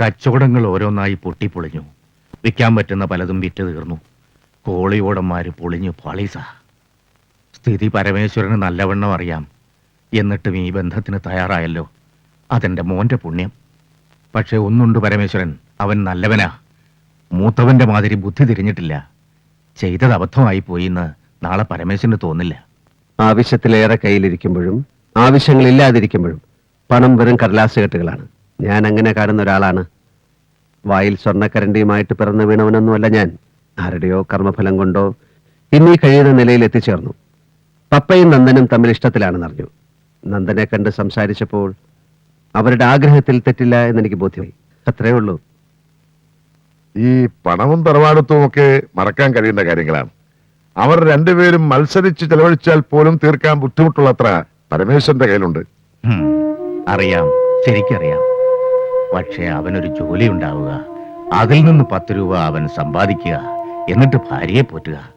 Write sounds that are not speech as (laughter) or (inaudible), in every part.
കച്ചവടങ്ങൾ ഓരോന്നായി പൊട്ടിപ്പൊളിഞ്ഞു. വിൽക്കാൻ പറ്റുന്ന പലതും വിറ്റ് തീർന്നു. കോളിയോടന്മാര് പൊളിഞ്ഞു പാളീസ സ്ഥിതി പരമേശ്വരന് നല്ലവണ്ണം അറിയാം. എന്നിട്ടും ഈ ബന്ധത്തിന് തയ്യാറായല്ലോ. അതെന്റെ മോന്റെ പുണ്യം. പക്ഷെ ഒന്നുണ്ട് പരമേശ്വരൻ അവൻ നല്ലവനാ. മൂത്തവന്റെ മാതിരി ബുദ്ധി തിരിഞ്ഞിട്ടില്ല. ചെയ്തത് അബദ്ധമായി പോയി എന്ന് നാളെ പരമേശ്വരന് തോന്നില്ല. ആവശ്യത്തിലേറെ കയ്യിലിരിക്കുമ്പോഴും ആവശ്യങ്ങളില്ലാതിരിക്കുമ്പോഴും പണം വെറും കടലാസ് കെട്ടുകളാണ്. ഞാൻ അങ്ങനെ കാണുന്ന ഒരാളാണ്. വായിൽ സ്വർണക്കരണ്ടിയുമായിട്ട് പിറന്നു വീണവനൊന്നുമല്ല ഞാൻ. ആരുടെയോ കർമ്മഫലം കൊണ്ടോ ഇന്നീ കഴിയുന്ന നിലയിൽ എത്തിച്ചേർന്നു. പപ്പയും നന്ദനും തമ്മിൽ ഇഷ്ടത്തിലാണെന്നറിഞ്ഞു നന്ദനെ കണ്ട് സംസാരിച്ചപ്പോൾ അവരുടെ ആഗ്രഹത്തിൽ തെറ്റില്ല എന്നെനിക്ക് ബോധ്യമായി. അത്രേ ഉള്ളൂ. ഈ പണവും തറവാടത്വവും ഒക്കെ മറക്കാൻ കഴിയുന്ന കാര്യങ്ങളാണ്. അവർ രണ്ടുപേരും മത്സരിച്ച് ചെലവഴിച്ചാൽ പോലും തീർക്കാൻ ബുദ്ധിമുട്ടുള്ളത്ര പരമേശ്വരന്റെ കയ്യിലുണ്ട്. അറിയാം. ശരിക്കറിയാം. പക്ഷേ അവനൊരു ജോലി ഉണ്ടാവുക. അതിൽ നിന്ന് പത്ത് രൂപ അവൻ സമ്പാദിക്കുക. എന്നിട്ട് ഭാര്യയെ പോറ്റുക.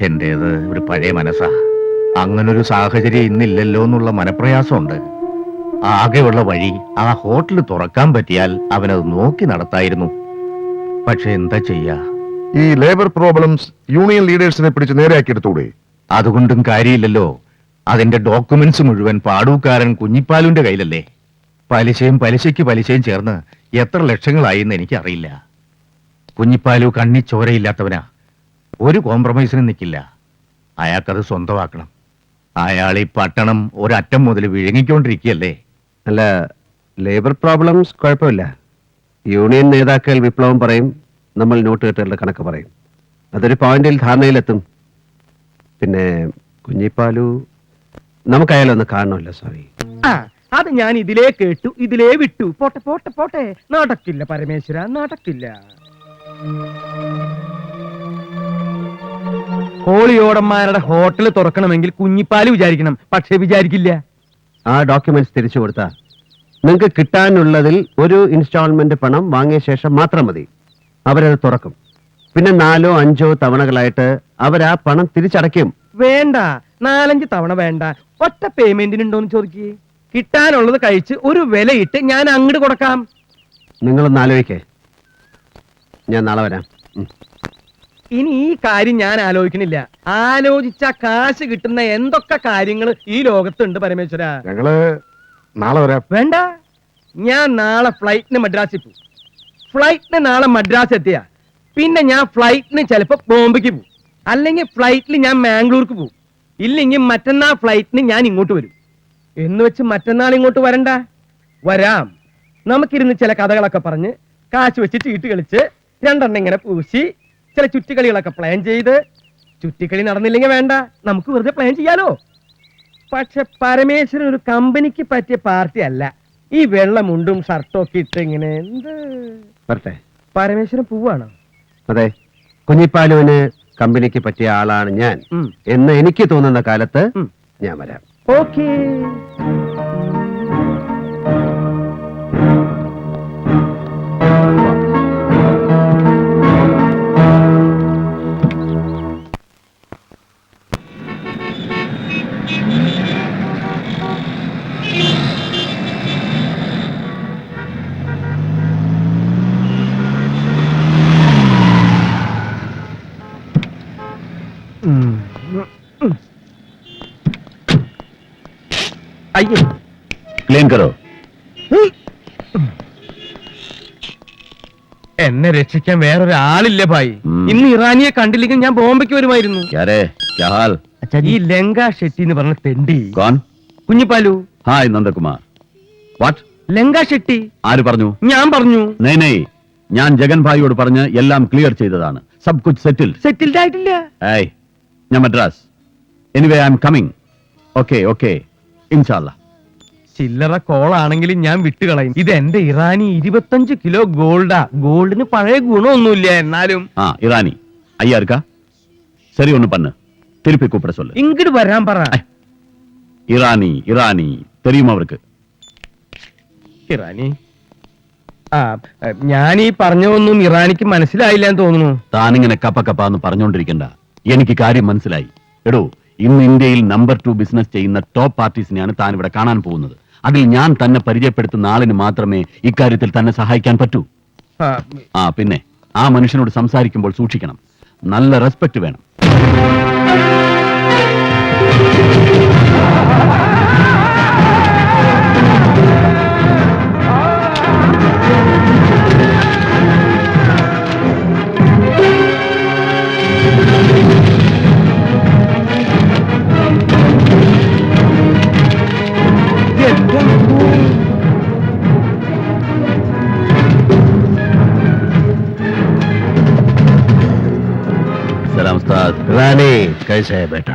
എന്റേത് ഒരു പഴയ മനസ്സാ. അങ്ങനൊരു സാഹചര്യം ഇന്നില്ലല്ലോ എന്നുള്ള മനപ്രയാസമുണ്ട്. ആകെയുള്ള വഴി ആ ഹോട്ടൽ തുറക്കാൻ പറ്റിയാൽ അവനത് നോക്കി നടത്തായിരുന്നു. പക്ഷെ എന്താ ചെയ്യാ? ഈ ലേബർ പ്രോബ്ലംസ് യൂണിയൻ ലീഡേഴ്സിനെ പിടിച്ച് നേരെയാക്കിയെടുത്തൂടെ? അതുകൊണ്ടും കാര്യമില്ലല്ലോ. അതിന്റെ ഡോക്യുമെന്റ്സ് മുഴുവൻ പാടൂക്കാരൻ കുഞ്ഞിപ്പാലുന്റെ കയ്യിലല്ലേ? പലിശയും പലിശയ്ക്ക് പലിശയും ചേർന്ന് എത്ര ലക്ഷങ്ങളായി എന്ന് എനിക്കറിയില്ല. കുഞ്ഞിപ്പാലു കണ്ണി ചോരയില്ലാത്തവനാ. ഒരു കോംപ്രമൈസിനും നിൽക്കില്ല അയാൾക്കത് സ്വന്തമാക്കണം. അയാൾ ഈ പട്ടണം ഒരറ്റം മുതൽ വിഴുങ്ങിക്കൊണ്ടിരിക്കുകയല്ലേ? അല്ല ലേബർ പ്രോബ്ലംസ് കുഴപ്പമില്ല. യൂണിയൻ നേതാക്കൾ വിപ്ലവം പറയും നമ്മൾ നോട്ട് കെട്ടുകളുടെ കണക്ക് പറയും. അതൊരു പോയിന്റിൽ ധാരണയിലെത്തും. പിന്നെ കുഞ്ഞിപ്പാലു നമുക്കയാലൊന്ന് കാണണമല്ലോ സ്വാമി. ആ അത് ഞാൻ ഇതിലേ കേട്ടു ഇതിലേ വിട്ടു. പോട്ടെ പോട്ടെ പോട്ടെ. നടക്കില്ല പരമേശ്വര നടക്കില്ല. കോളിയോടന്മാരുടെ ഹോട്ടൽ തുറക്കണമെങ്കിൽ കുഞ്ഞിപ്പാൽ വിചാരിക്കണം. പക്ഷെ വിചാരിക്കില്ല. ആ ഡോക്യുമെന്റ്സ് തിരിച്ചു കൊടുത്ത. നിങ്ങൾക്ക് കിട്ടാനുള്ളതിൽ ഒരു ഇൻസ്റ്റാൾമെന്റ് പണം വാങ്ങിയ ശേഷം മാത്രം മതി. അവരത് തുറക്കും. പിന്നെ നാലോ അഞ്ചോ തവണകളായിട്ട് അവരാ ആ പണം തിരിച്ചടയ്ക്കും. വേണ്ട. നാലഞ്ച് തവണ വേണ്ട. ഒറ്റ പേയ്മെന്റിനുണ്ടോന്ന് ചോദിക്കേ. കിട്ടാനുള്ളത് കഴിച്ച് ഒരു വിലയിട്ട് ഞാൻ അങ്ങോട്ട് കൊടുക്കാം. നിങ്ങളൊന്ന് ആലോചിക്കേ. ഞാൻ നാളെ വരാം. ഇനി ഈ കാര്യം ഞാൻ ആലോചിക്കണില്ല. ആലോചിച്ച കാശ് കിട്ടുന്ന എന്തൊക്കെ കാര്യങ്ങൾ ഈ ലോകത്തുണ്ട് പരമേശ്വര? ഞങ്ങൾ നാളെ വരാം. വേണ്ട. ഞാൻ നാളെ ഫ്ലൈറ്റിന് മദ്രാസിൽ പോകും ഫ്ലൈറ്റിന് നാളെ മദ്രാസ് എത്തിയ. പിന്നെ ഞാൻ ഫ്ലൈറ്റിന് ചിലപ്പോ ബോംബെക്ക് പോകും അല്ലെങ്കിൽ ഫ്ലൈറ്റിൽ ഞാൻ മാംഗ്ലൂർക്ക് പോകും ഇല്ലെങ്കിൽ മറ്റന്നാ ഫ്ലൈറ്റിന് ഞാൻ ഇങ്ങോട്ട് വരും. എന്ന് വെച്ച് മറ്റന്നാൾ ഇങ്ങോട്ട് വരണ്ട. വരാം. നമുക്കിരുന്ന് ചില കഥകളൊക്കെ പറഞ്ഞ് കാശ് വെച്ച് ചീട്ട് കളിച്ച് രണ്ടെണ്ണം ഇങ്ങനെ പൂശി ചില ചുറ്റിക്കളികളൊക്കെ പ്ലാൻ ചെയ്ത്. ചുറ്റിക്കളി നടന്നില്ലെങ്കിൽ വേണ്ട. നമുക്ക് വെറുതെ പ്ലാൻ ചെയ്യാലോ? പക്ഷെ പരമേശ്വരൻ ഒരു കമ്പനിക്ക് പറ്റിയ പാർട്ടി അല്ല. ഈ വെള്ള മുണ്ടും ഷർട്ടും ഒക്കെ ഇട്ട് ഇങ്ങനെ എന്ത്? വരട്ടെ. പരമേശ്വരൻ പൂവാണോ. അതെ. കുഞ്ഞിപ്പാലുവിന് കമ്പനിക്ക് പറ്റിയ ആളാണ് ഞാൻ. ഉം. എന്ന് എനിക്ക് തോന്നുന്ന കാലത്ത് ഉം. ഞാൻ വരാം. ഓക്കേ അയ്യോ എന്നെ രക്ഷിക്കാൻ വേറൊരാളില്ല ഭായി? ഇന്ന് ഇറാനിയെ കണ്ടില്ലെങ്കിൽ ഞാൻ ബോംബെക്ക് വരുമായിരുന്നു. ഈ ലങ്ക ഷെട്ടി എന്ന് പറഞ്ഞ തെണ്ടി. കുഞ്ഞിപ്പാലു. ഹായ് നന്ദകുമാർ. വാട്ട്? ലങ്ക ഷെട്ടി. ആര് പറഞ്ഞു? ഞാൻ പറഞ്ഞു. നൈ ഞാൻ ജഗൻ ഭായിയോട് പറഞ്ഞ് എല്ലാം ക്ലിയർ ചെയ്തതാണ്. സബ് കുച്ച് സെറ്റിൽ സെറ്റിൽഡ് ആയിട്ടില്ല. ഞാൻ Madras. Anyway I am coming okay okay ഇൻഷാല്ലാ ചില്ലറ കോളാണെങ്കിലും ഞാൻ വിട്ടുകളയും ഇത് എന്റെ ഇറാനി ഇരുപത്തഞ്ച് കിലോ ഗോൾഡാ ഗോൾഡിന് പഴയ ഗുണമൊന്നുമില്ല എന്നാലും ആ ഇറാനി ஐயா இருக்கா சரி ஒண்ணு பண்ணு திருப்பி கூப்பிட சொல்லு ഇങ്ങോട്ട് വരാൻ പറ இரானி இரானி தெரியுமா அவருக்கு ഇറാനി ആ ഞാൻ ഈ പറഞ്ഞതൊന്നും ഇറാനിക്ക് മനസ്സിലായില്ല എന്ന് തോന്നുന്നു താനിങ്ങനെ കപ്പ കപ്പ എന്ന് പറഞ്ഞുകൊണ്ടിരിക്കണ്ട എനിക്ക് കാര്യം മനസ്സിലായി എടോ ഇന്ന് ഇന്ത്യയിൽ നമ്പർ ടു ബിസിനസ് ചെയ്യുന്ന ടോപ്പ് പാർട്ടീസിനെയാണ് താൻ ഇവിടെ കാണാൻ പോകുന്നത് അതിൽ ഞാൻ തന്നെ പരിചയപ്പെടുത്തുന്ന ആളിന് മാത്രമേ ഇക്കാര്യത്തിൽ തന്നെ സഹായിക്കാൻ പറ്റൂ. ആ, പിന്നെ ആ മനുഷ്യനോട് സംസാരിക്കുമ്പോൾ സൂക്ഷിക്കണം. നല്ല റെസ്പെക്ട് വേണം. Beta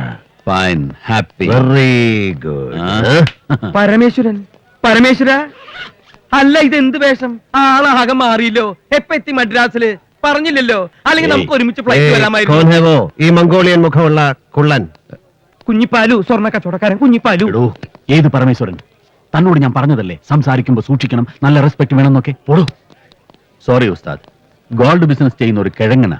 fine happy very good Parameswaran Parameswara? അല്ല ഇത് എന്ത് വേഷം? ആളാകെ മാറിയില്ലോ. എപ്പോ എത്തി മദ്രാസിൽ? പറഞ്ഞില്ലല്ലോ. അല്ലെങ്കിൽ നമുക്ക് ഒരുമിച്ച് ഫ്ലൈറ്റ് വരാമായിരുന്നു. ഈ മംഗോളിയൻ മുഖമുള്ള കുള്ളൻ. കുഞ്ഞിപ്പാലു സ്വർണ കച്ചവടക്കാരൻ കുഞ്ഞിപ്പാലു. എടോ ഏത് പരമേശ്വരൻ? തന്നോട് ഞാൻ പറഞ്ഞതല്ലേ? സംസാരിക്കുമ്പോൾ സൂക്ഷിക്കണം. നല്ല റെസ്പെക്ട് വേണമെന്നൊക്കെ. പോടോ സോറി ഉസ്താദ്. ഗോൾഡ് ബിസിനസ് ചെയ്യുന്ന ഒരു കിഴങ്ങന.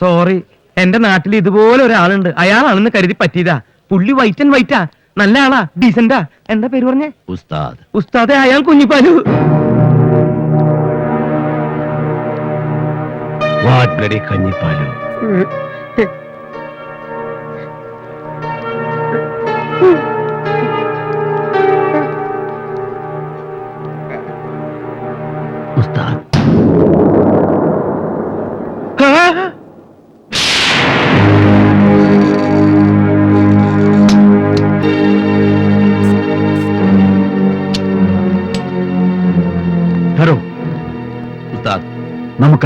സോറി എന്റെ നാട്ടിൽ ഇതുപോലെ ഒരാളുണ്ട്. അയാളാണെന്ന് കരുതി പറ്റിയതാ. പുള്ളി വൈറ്റ് ആൻഡ് വൈറ്റാ നല്ല ആളാ ഡീസന്റാ എന്താ പേര് പറഞ്ഞേ? ഉസ്താദ്. ഉസ്താദെ അയാൾ കുഞ്ഞിപ്പാലു. വാട്ട് ബ്ലഡി കഞ്ഞിപ്പാലു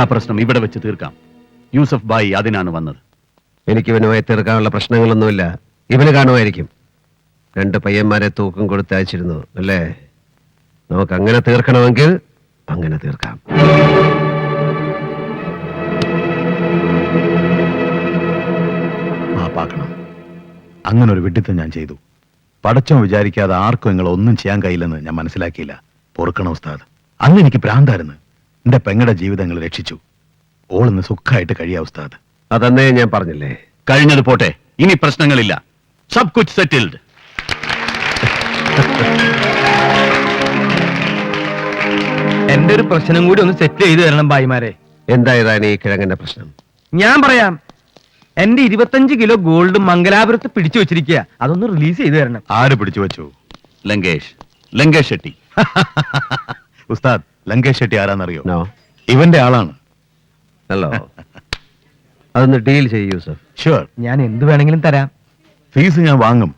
നമുക്ക് ആ പ്രശ്നം ഇവിടെ വെച്ച് തീർക്കാം. യൂസഫ് ബായി അതിനാണ് വന്നത്. എനിക്ക് ഇവനുമായി തീർക്കാനുള്ള പ്രശ്നങ്ങളൊന്നുമില്ല. ഇവന് കാണുമായിരിക്കും. രണ്ട് പയ്യന്മാരെ തൂക്കം കൊടുത്ത് അയച്ചിരുന്നു അല്ലേ? നമുക്ക് അങ്ങനെ തീർക്കണമെങ്കിൽ അങ്ങനെ തീർക്കാം. മാപ്പാക്കണം അങ്ങനെ ഒരു വിഡിത്തം ഞാൻ ചെയ്തു. പടച്ചോ വിചാരിക്കാതെ ആർക്കും നിങ്ങളൊന്നും ചെയ്യാൻ കഴിയില്ലെന്ന് ഞാൻ മനസ്സിലാക്കിയില്ല. പൊറുക്കണം ഉസ്താദ്. അന്ന് എനിക്ക് ഭ്രാന്തായിരുന്നു. എന്റെ പെങ്ങളുടെ ജീവിതങ്ങൾ രക്ഷിച്ചു. ഓളിന്ന് സുഖമായിട്ട് കഴിയാ ഉസ്താദ്. അതന്നെ ഞാൻ പറഞ്ഞില്ലേ? കഴിഞ്ഞത് പോട്ടെ ഇനി പ്രശ്നങ്ങളില്ല. സബ് കുച്ച് സെറ്റിൽഡ് എന്റെ ഒരു പ്രശ്നം കൂടി ഒന്ന് സെറ്റ് ചെയ്തു തരണം ഭായിമാരെ. എന്തായതാണ് ഈ കിഴങ്ങന്റെ പ്രശ്നം? ഞാൻ പറയാം എന്റെ ഇരുപത്തഞ്ച് കിലോ ഗോൾഡ് മംഗലാപുരത്ത് പിടിച്ചു വെച്ചിരിക്കുക അതൊന്ന് റിലീസ് ചെയ്തു തരണം. ആര് പിടിച്ചു വെച്ചു? ലങ്കേഷ്. ലങ്കേഷ് ഷെട്ടി. (laughs) ഉസ്താദ് ലങ്കേഷ് ഷെട്ടി ആരാന്നറിയോ? ഇവന്റെ ആളാണ്. ഹലോ. അതൊന്ന് ഡീൽ ചെയ്യൂ യൂസഫ്. ഷുവർ ഞാൻ എന്ത് വേണമെങ്കിലും തരാം. ഫീസ് ഞാൻ വാങ്ങും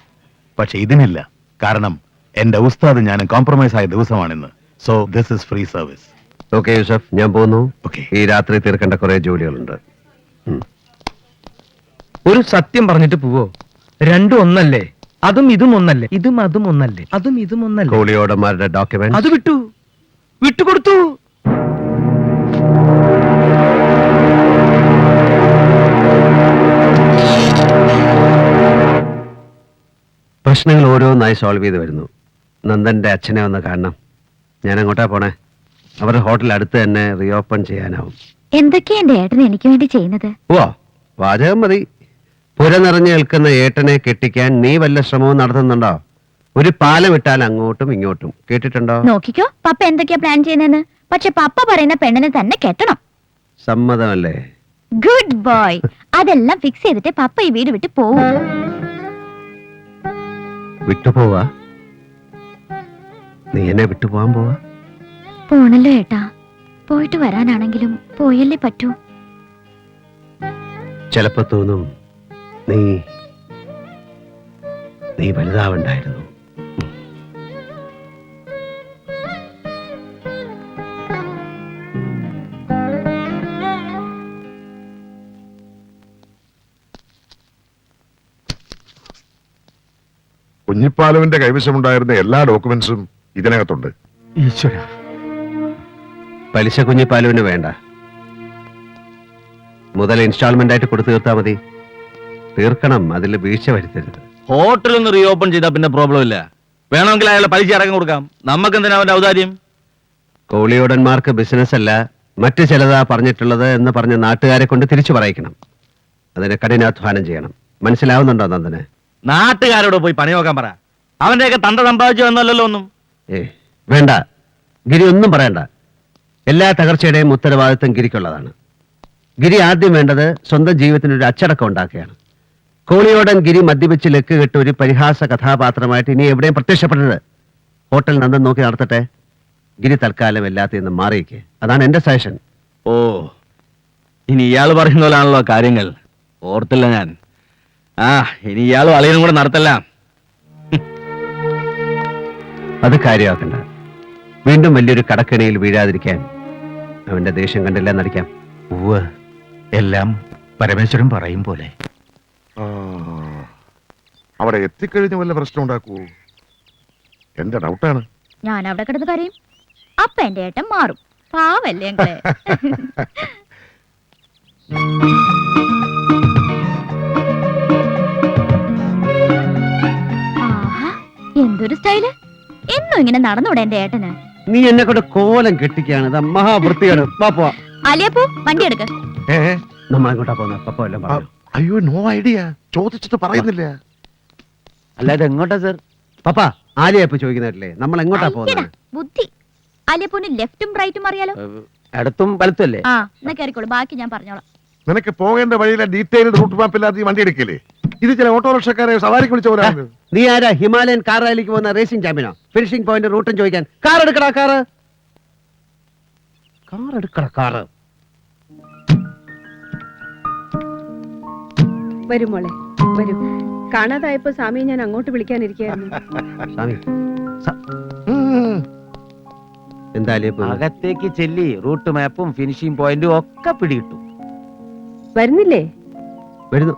പക്ഷെ ഇതിനില്ല. കാരണം എന്റെ ഉസ്താദ് ഞാൻ കോംപ്രമൈസ് ആയ ദിവസമാണിന്ന്. So this is free service okay Yusuf ഞാൻ പോകുന്നു Okay. ഈ രാത്രി തീർക്കേണ്ട കുറെ ജോലികളുണ്ട്. ഒരു സത്യം പറഞ്ഞിട്ട് പോവോ? രണ്ടും ഒന്നല്ലേ? അതും ഇതും ഒന്നല്ലേ? ഇതും അതും ഒന്നല്ലേ? അതും ഇതും ഒന്നല്ലേ? കോളിയോടന്മാരുടെ ഡോക്യുമെന്റ് അത് വിട്ടു. വിട്ടുകൊടുത്തു. പ്രശ്നങ്ങൾ ഓരോന്നായി സോൾവ് ചെയ്ത് വരുന്നു. നന്ദന്റെ അച്ഛനെ വന്ന കാണണം ഞാൻ അങ്ങോട്ടാ പോണേ. അവരുടെ ഹോട്ടൽ അടുത്ത് തന്നെ റീഓപ്പൺ ചെയ്യാനാവും. എന്തൊക്കെയാ എന്റെ ഏട്ടൻ എനിക്ക് വേണ്ടി ചെയ്യുന്നത്? ഓ വാചകം മതി. പുര നിറഞ്ഞു നിൽക്കുന്ന ഏട്ടനെ കെട്ടിക്കാൻ നീ വല്ല ശ്രമവും നടത്തുന്നുണ്ടോ? ഒരു പാലം ഇട്ടാൽ അങ്ങോട്ടും ഇങ്ങോട്ടും. കേട്ടിട്ടുണ്ടോ? നോക്കിക്കോ പപ്പ എന്തൊക്കെയാ പ്ലാൻ ചെയ്യുന്നതെന്ന്. പക്ഷെ പപ്പ പറയുന്ന പെണ്ണിനെ തന്നെ കെട്ടണം. സമ്മതമല്ലേ? ഗുഡ് ബോയ് അതെല്ലാം ഫിക്സ് ചെയ്തിട്ട് പപ്പ ഈ വീട് വിട്ട് പോവും. വിട്ടുപോവാ നീ എന്നെ വിട്ടുപോവാൻ പോവാ? പോണല്ലോ ഏട്ടാ. പോയിട്ട് വരാനാണെങ്കിലും പോയല്ലേ പറ്റൂ. ചിലപ്പോ തോന്നും നീ നീ വലുതാവണ്ടായിരുന്നു. കുഞ്ഞിപ്പാലുവിന്റെ കൈവശമുണ്ടായിരുന്ന എല്ലാ ഡോക്യുമെന്റ്സും ഇതിനകത്തുണ്ട്. ഈശ്വര. പലിശ കുഞ്ഞിപ്പാലുവിന് വേണ്ട. മുതൽ ഇൻസ്റ്റാൾമെന്റ് ആയിട്ട് കൊടുത്തു തീർത്താ മതി. തീർക്കണം അതിൽ വീഴ്ച വരുത്തരുത്. ഹോട്ടൽ ഒന്ന് റീഓപ്പൺ ചെയ്താൽ പിന്നെ പ്രോബ്ലം ഇല്ല. വേണമെങ്കിൽ അയാളെ പലിശ അടക്കം കൊടുക്കാം. നമുക്ക് എന്തിനാ അവന്റെ ഔദാര്യം? കോളിയോടന്മാർക്ക് ബിസിനസ് അല്ല മറ്റു ചിലതാ പറഞ്ഞിട്ടുള്ളത് എന്ന് പറഞ്ഞ നാട്ടുകാരെ കൊണ്ട് തിരിച്ചു പറയിക്കണം. അതിനെ കഠിനാധ്വാനം ചെയ്യണം. മനസ്സിലാവുന്നുണ്ടോ നന്ദന്? നാട്ടുകാരോട് പോയി പണി നോക്കാൻ പറ. അവന്റെയൊക്കെ തണ്ട സമ്പാദിച്ചു എന്നല്ലല്ലോ ഒന്നും. ഏ വേണ്ട. ഗിരി ഒന്നും പറയണ്ട. എല്ലാ തകർച്ചയുടെയും ഉത്തരവാദിത്വം ഗിരിക്കുള്ളതാണ്. ഗിരി ആദ്യം വേണ്ടത് സ്വന്തം ജീവിതത്തിന് ഒരു അച്ചടക്കം ഉണ്ടാക്കുകയാണ്. കോളിയോടൻ ഗിരി മദ്യപിച്ച് ലക്ക് കെട്ട് ഒരു പരിഹാസ കഥാപാത്രമായിട്ട് ഇനി എവിടെയും പ്രത്യക്ഷപ്പെടരുത്. ഹോട്ടൽ നന്ദൻ നോക്കി നടത്തട്ടെ. ഗിരി തൽക്കാലം എല്ലാത്തിൽ നിന്ന് മാറിയിക്കെ അതാണ് എന്റെ സജഷൻ. ഓ ഇനി ഇയാൾ പറയുന്ന പോലാണല്ലോ കാര്യങ്ങൾ. ഓർത്തില്ല ഞാൻ. ആ ഇനി ഇയാൾ അളിയനും കൂടെ നടത്തല്ല. അത് കാര്യമാക്കണ്ട. വീണ്ടും വലിയൊരു കടക്കിണിയിൽ വീഴാതിരിക്കാൻ അവന്റെ ദേഷ്യം കണ്ടില്ല നടിക്കാം. ഉവ് എല്ലാം പരമേശ്വരൻ പറയും പോലെ. ആ, അവിടെ എത്തിക്കഴിഞ്ഞ വല്ല പ്രശ്നം ഉണ്ടാക്കൂ. എന്റെ ഡൗട്ടാണ് ഞാൻ അവിടെ കിടന്ന് കരയും. അപ്പ എന്റെ ഏട്ടൻ മാറും. പാവല്ലേ ഞങ്ങളെ (laughs) എന്തൊരു സ്റ്റൈൽ? എന്നും ഇങ്ങനെ നടന്നൂടെ എന്റെ ഏട്ടന്? നീ എന്നെ കൊണ്ട് കോലം കെട്ടിക്കാണ് മഹാവൃത്തിയാണ് അലിയപ്പൂ വണ്ടി എടുക്ക. ഏ? നമ്മൾ എങ്ങോട്ടാ പോകുന്നത് പപ്പ എല്ലാം അയ്യോ നോ ഐഡിയ. ചോദിച്ചിട്ട് പറയുന്നില്ല. അല്ലാതെ എങ്ങോട്ടാ സർ? പപ്പ ആലിയപ്പ ചോദിക്കുന്നില്ലേ നമ്മൾ എങ്ങോട്ടാ പോകുന്നത് ബുദ്ധി. അലിയപ്പൂന് ലെഫ്റ്റും റൈറ്റും അറിയാലോ? അടുത്തും അല്ലേ? ആ എന്നാ കയറിക്കോളൂ ബാക്കി ഞാൻ പറഞ്ഞോളാം. നിനക്ക് പോകേണ്ട വഴിയിലെ ഡീറ്റെയിൽഡ് റൂട്ട് മാപ്പ് ഇല്ലാതെ വണ്ടി എടുക്കില്ലേ? ഇത് ചില ഓട്ടോറിക്ഷക്കാരെ സവാരിക്ക് വിളിച്ച പോലെയാണ് നീ ആരാ? ഹിമാലയൻ കാർ റാലിക്ക് പോകുന്ന റേസിംഗ് ചാമ്പ്യനോ ഫിനിഷിംഗ് പോയിന്റ് റൂട്ടും ചോദിക്കാൻ. കാർ എടുക്കടാ കാറ് കാർ എടുക്കടാ കാറ് വരും മോളെ വരും. കാണാതായപ്പോ സ്വാമിയെ ഞാൻ അങ്ങോട്ട് വിളിക്കാനിരിക്കുകയായിരുന്നു. (laughs) സ്വാമി സ- എന്താ അലിയപ്പ അകത്തേക്ക് ചെല്ലി റൂട്ട് മാപ്പും ഫിനിഷിംഗ് പോയിന്റും ഒക്കെ പിടികിട്ടും വരുന്നില്ലേ? വരുന്നു.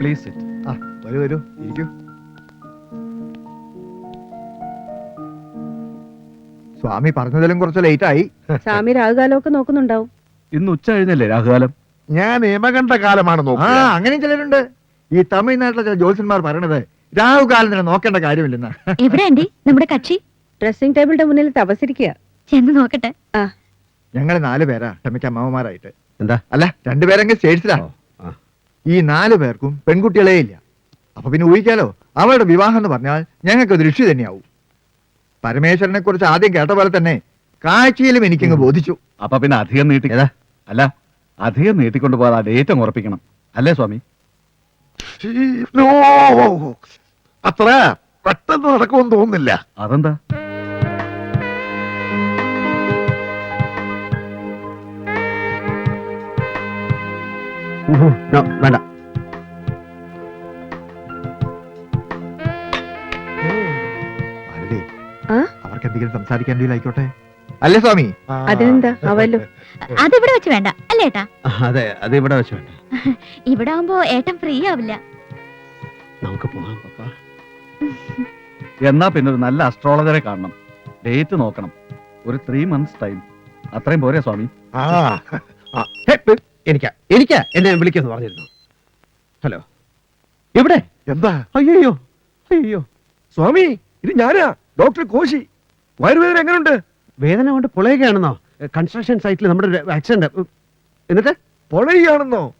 പ്ലീസ് ആ വരൂ വരൂ. ഇരിക്കൂ. സ്വാമി പറഞ്ഞതിലും കുറച്ച് ലേറ്റ് ആയി. സ്വാമി രാഹുകാലമൊക്കെ നോക്കുന്നുണ്ടാവും. ഇന്ന് ഉച്ച കഴിഞ്ഞല്ലേ രാഹുകാലം? ഞാൻ നിയമകണ്ഠ കാലമാണ് ആ നോക്കുക അങ്ങനെയും ചിലരുണ്ട്. ഈ തമിഴ്നാട്ടിലെ ചില ജ്യോത്സ്യന്മാർ പറയണത് രാഹുകാലം തന്നെ നോക്കേണ്ട കാര്യമില്ലെന്നാ. എവിടെ ആന്റി? നമ്മുടെ കക്ഷി? ഡ്രസ്സിംഗ് ടേബിളിന്റെ മുന്നിൽ തപസിരിക്കുക ചെന്ന് നോക്കട്ടെ. ഞങ്ങൾ നാല് പേരാ ക്ഷമിക്ക അമ്മമാരായിട്ട് എന്താ? അല്ല രണ്ടുപേരെങ്കിൽ സ്റ്റേറ്റ്സിലാ. ഈ നാല് പേർക്കും പെൺകുട്ടികളേ ഇല്ല. അപ്പൊ പിന്നെ ഊഹിക്കാലോ? അവളുടെ വിവാഹം എന്ന് പറഞ്ഞാൽ ഞങ്ങൾക്ക് ദൃഷ്ടി തന്നെയാവും. പരമേശ്വരനെ കുറിച്ച് ആദ്യം കേട്ട പോലെ തന്നെ കാഴ്ചയിലും എനിക്കങ്ങ് ബോധിച്ചു. അപ്പൊ പിന്നെ അധികം നീട്ടി? അല്ല അധികം നീട്ടിക്കൊണ്ട് പോകാതെ ഡേറ്റ് ഉറപ്പിക്കണം. അല്ലേ സ്വാമി? അത്ര പെട്ടെന്ന് നടക്കുമെന്ന് തോന്നുന്നില്ല. അതെന്താ? വേണ്ട? അവർക്ക് എന്തെങ്കിലും സംസാരിക്കേണ്ടിയിലായിക്കോട്ടെ അല്ലേ സ്വാമി? അതിനെന്താ അവല്ലോ അതിവിടെ വെച്ച് വേണ്ട. അല്ലേ ഏട്ടാ? അതെ അത് ഇവിടെ വെച്ച് വേണ്ട. ഇവിടെ ആവുമ്പോ ഏട്ടൻ ഫ്രീ ആവില്ല. നമുക്ക് പോകാം പപ്പ. എന്നാ പിന്നെ ഒരു നല്ല അസ്ട്രോളജറെ കാണണം. ഡേറ്റ് നോക്കണം. ഒരു ത്രീ മന്ത്സ് ടൈം അത്രയും പോരെ സ്വാമി. ആ ഹേ, എനിക്കാ എനിക്കാ എന്നെ വിളിക്കുന്നു പറഞ്ഞിരുന്നു. ഹലോ എവിടെ? എന്താ? അയ്യോ അയ്യോ സ്വാമി ഇത് ഞാനാ ഡോക്ടർ കോശി. വയറുവേദന എങ്ങനെയുണ്ട് വേദന കൊണ്ട് പൊളയുകയാണെന്നോ? കൺസ്ട്രക്ഷൻ സൈറ്റിൽ നമ്മുടെ ഒരു ആക്സിഡന്റ് എന്നിട്ട്? പൊളയുകയാണെന്നോ?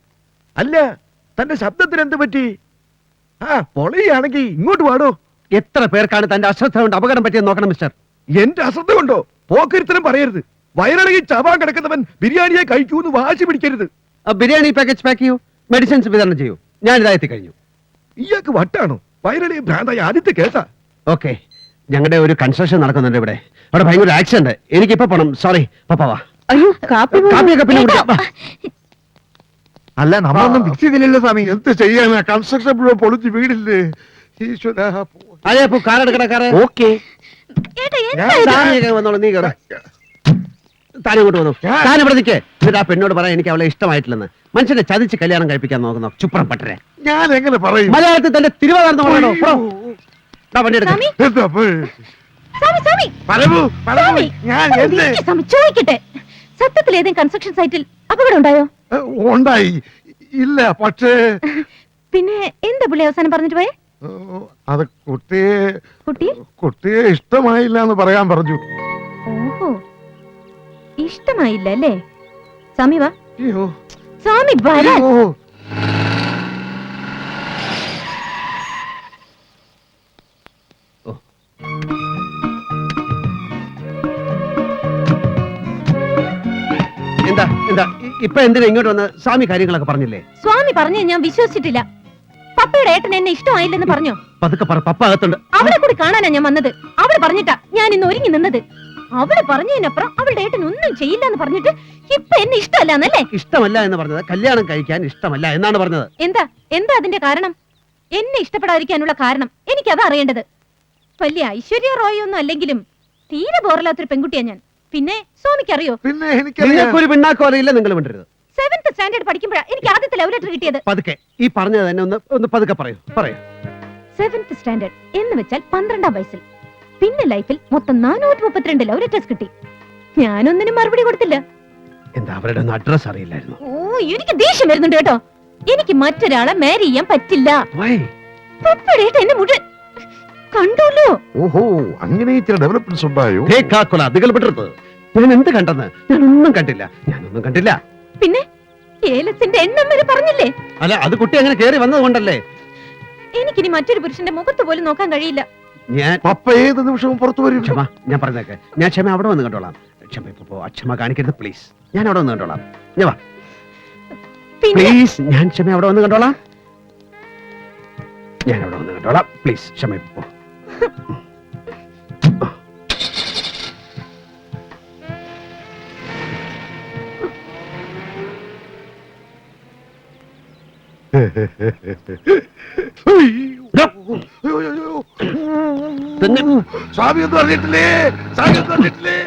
അല്ല തന്റെ ശബ്ദത്തിന് എന്ത് പറ്റി? ആ പൊളയുകയാണെങ്കിൽ ഇങ്ങോട്ട് പാടോ എത്ര പേർക്കാണ് തന്റെ അശ്രദ്ധ കൊണ്ട് അപകടം പറ്റിയെന്ന് നോക്കണം മിസ്റ്റർ. എന്റെ അശ്രദ്ധ കൊണ്ടോ? പോക്കരുത്തരം പറയരുത്. വയറിളകി ചാവാൻ കിടക്കുന്നവൻ ബിരിയാണിയെ കഴിക്കൂന്ന് വാശി പിടിക്കരുത്. ആ ബിരിയാണി പാക്കേജ് പാക്ക് ചെയ്യൂ മെഡിസിൻസ് വിതരണം ചെയ്യൂ. ഞാൻ ഇതായി കഴിഞ്ഞു ഇയാൾക്ക് വട്ടാണോ? വയറിളകി ഭ്രാന്തായി ആദ്യത്തെ കേസാ. ഓക്കെ ഞങ്ങളുടെ ഒരു കൺസ്ട്രക്ഷൻ നടക്കുന്നുണ്ട് ഇവിടെ. അവിടെ ഭയങ്കര ആക്സിഡന്റ് എനിക്കിപ്പോ പോണം. സോറി അയ്യോ കാപ്പി കാപ്പിയൊക്കെ പിന്നെ കുടിക്കാം. അല്ല നമ്മളൊന്നും ഫിക്സ് ചെയ്തില്ലല്ലോ സ്വാമി. എന്ത് ചെയ്യാനാ? കൺസ്ട്രക്ഷൻ മുഴുവൻ പൊളിച്ച് വീടില്ലേ? ഈശ്വര അതെ അപ്പൊ കാർ എടുക്കണ കാറ്. ഓക്കെ. ഏട്ടാ ഞാൻ വന്നോളൂ നീ കേറ. താൻ ഇങ്ങോട്ട് വന്നു. താൻ ഇവിടെ നിൽക്കേ എന്നിട്ട് ആ പെണ്ണോട് പറയാൻ എനിക്ക് അവളെ ഇഷ്ടമായിട്ടില്ലെന്ന്. മനുഷ്യനെ ചതിച്ച് കല്യാണം കഴിപ്പിക്കാൻ നോക്കുന്നു. ചുപ്രം പട്ടരെ. ഞാൻ എങ്ങനെ പറയും? മലയാളത്തിൽ തന്റെ തിരുവാതിർന്ന് പറയണോ വണ്ടി എടുക്കാം. ചോദിക്കട്ടെ. സത്യത്തിൽ ഏതെങ്കിലും കൺസ്ട്രക്ഷൻ സൈറ്റിൽ അപകടം ഉണ്ടായോ? ഇല്ല പക്ഷേ പിന്നെ എന്താ പുള്ളി അവസാനം പറഞ്ഞിട്ട് പോയേ? അത് കുട്ടിയെ? കുട്ടിയെ ഇഷ്ടമായില്ല എന്ന് പറയാൻ പറഞ്ഞു. ഇഷ്ടമായില്ല അല്ലേ? സ്വാമി വാ. സ്വാമി വരാൻ. എന്താ എന്താ? ഇപ്പൊ എന്തിനാ ഇങ്ങോട്ട് വന്ന് സ്വാമി കാര്യങ്ങളൊക്കെ പറഞ്ഞില്ലേ? സ്വാമി പറഞ്ഞു ഞാൻ വിശ്വസിച്ചിട്ടില്ല. പപ്പയുടെ ഏട്ടൻ എന്നെ ഇഷ്ടമായില്ലെന്ന് പറഞ്ഞു? പതുക്കെ പറ പപ്പ അകത്തുണ്ട്. അവരെ കൂടി കാണാനാ ഞാൻ വന്നത്. അവർ പറഞ്ഞിട്ടാ ഞാൻ ഇന്ന് ഒരുങ്ങി നിന്നത്. അവൾ പറഞ്ഞതിനപ്പുറം അവളുടെ ഏട്ടൻ ഒന്നും ചെയ്യില്ല എന്ന് പറഞ്ഞിട്ട് ഇപ്പൊ എന്നെ ഇഷ്ടമല്ല എന്നല്ലേ ഇഷ്ടമല്ല എന്ന് പറഞ്ഞത് കല്യാണം കഴിക്കാൻ ഇഷ്ടമല്ല എന്നാണ് പറഞ്ഞത്. എന്താ? എന്താ അതിന്റെ കാരണം? എന്നെ ഇഷ്ടപ്പെടാതിരിക്കാനുള്ള കാരണം എനിക്ക് അത് അറിയേണ്ടത്. വലിയ ഐശ്വര്യ റോയ് ഒന്നും അല്ലെങ്കിലും തീരെ ബോറല്ലാത്തൊരു പെൺകുട്ടിയാ ഞാൻ. പിന്നെ സ്വാമിക്ക് അറിയോ പിന്നെ എനിക്കറിയാം. നിങ്ങൾക്കൊരു പിണ്ണാക്കോലയില്ല നിങ്ങൾ വിണ്ടരുത് സെവൻത് സ്റ്റാൻഡേർഡ് പഠിക്കുമ്പോഴാ എനിക്ക് ആദ്യത്തെ ലവ് ലെറ്റർ കിട്ടിയത്. പതുക്കെ ഈ പറഞ്ഞത് തന്നെ ഒന്ന് ഒന്ന് പതുക്കെ പറയൂ പറയൂ. സെവൻത് സ്റ്റാൻഡേർഡ് എന്ന് വെച്ചാൽ പന്ത്രണ്ടാം വയസ്സിൽ. പിന്നെ ലൈഫിൽ മൊത്തം നാനൂറ്റി മുപ്പത്തിരണ്ട് ലവ് ലെറ്റേഴ്സ് കിട്ടി. ഞാനൊന്നിനും മറുപടി കൊടുത്തില്ല. എന്താ അവരുടെ അഡ്രസ് അറിയില്ലായിരുന്നു? ഓ എനിക്ക് ദേഷ്യം വരുന്നുണ്ട് കേട്ടോ. എനിക്ക് മറ്റൊരാളെ മാരി ചെയ്യാൻ പറ്റില്ല. വൈ പപ്പടേട്ട് എന്നെ മുഴുവൻ കണ്ടല്ലോ ഓഹോ അങ്ങനെ ചില ഡെവലപ്മെന്റ്സ് ഉണ്ടായോ? കാക്കൊല അതുകൾ വിടരുത് ഞാൻ എന്ത് കണ്ടെന്ന്? ഞാൻ ഒന്നും കണ്ടില്ല. ഞാനൊന്നും കണ്ടില്ല. പിന്നെ ഏലത്തിന്റെ എണ്ണം വരെ പറഞ്ഞില്ലേ? അല്ല അത് കുട്ടി അങ്ങനെ കേറി വന്നത് കൊണ്ടല്ലേ? എനിക്കിനി മറ്റൊരു പുരുഷന്റെ മുഖത്ത് പോലും നോക്കാൻ കഴിയില്ല. ഞാൻ പപ്പ ഏത് നിമിഷവും പുറത്തു വരും? ക്ഷമ ഞാൻ പറഞ്ഞേക്കെ. ഞാൻ ക്ഷമ അവിടെ വന്ന് കണ്ടോളാം. ക്ഷമ ഇപ്പൊ പോ. അക്ഷമ കാണിക്കരുത് പ്ലീസ് ഞാൻ അവിടെ വന്ന് കണ്ടോളാം. ഞാൻ വാ. പ്ലീസ് ഞാൻ ക്ഷമ അവിടെ വന്ന് കണ്ടോളാം. ഞാൻ അവിടെ വന്ന് കണ്ടോളാം. പ്ലീസ് ക്ഷമ ഇപ്പൊ പോ. സ്വാമി ഒന്നും അറിഞ്ഞിട്ടില്ലേ? സ്വാമി ഒന്നും അറിഞ്ഞിട്ടില്ലേ?